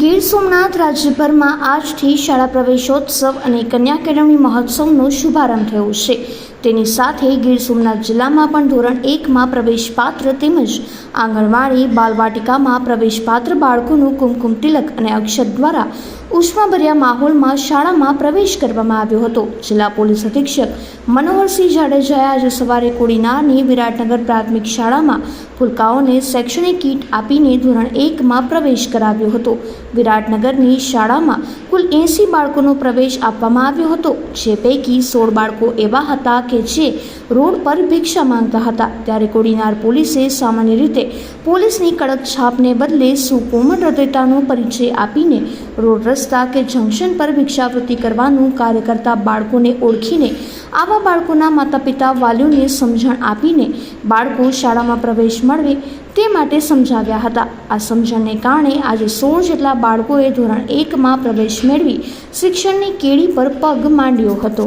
ગીર સોમનાથ રાજ્યભરમાં આજથી શાળા પ્રવેશોત્સવ અને કન્યા કેળવણી મહોત્સવનો શુભારંભ થયો છે. તેની સાથે ગીર સોમનાથ જિલ્લામાં પણ ધોરણ એકમાં પ્રવેશપાત્ર તેમજ આંગણવાડી, બાલવાટિકામાં પ્રવેશપાત્ર બાળકોનું કુમકુમ તિલક અને અક્ષત દ્વારા ઉષ્માભર્યા માહોલમાં શાળામાં પ્રવેશ કરવામાં આવ્યો હતો. જિલ્લા પોલીસ અધિક્ષક મનોહરસિંહ જાડેજાએ આજે સવારે કોડીનારની વિરાટનગર પ્રાથમિક શાળામાં ફુલકાઓને શૈક્ષણિક કીટ આપીને ધોરણ એકમાં પ્રવેશ કરાવ્યો હતો. વિરાટનગરની શાળામાં કુલ એંસી બાળકોનો પ્રવેશ આપવામાં આવ્યો હતો, જે પૈકી સોળ બાળકો એવા હતા કે જે રોડ પર ભિક્ષા માંગતા હતા. ત્યારે કોડીનાર પોલીસે સામાન્ય રીતે પોલીસની કડક છાપને બદલે સુકોમળ હૃદયતાનો પરિચય આપીને રોડ રસ્તા કે જંકશન પર ભિક્ષાવૃત્તિ કરવાનું કાર્ય કરતા બાળકોને ઓળખીને આવા બાળકોના માતા પિતા વાલીઓને સમજણ આપીને બાળકો શાળામાં પ્રવેશ મળવે તે માટે સમજાવ્યા હતા. આ સમજણને કારણે આજે સોળ જેટલા બાળકોએ ધોરણ એકમાં પ્રવેશ મેળવી શિક્ષણની કેડી પર પગ માંડ્યો હતો.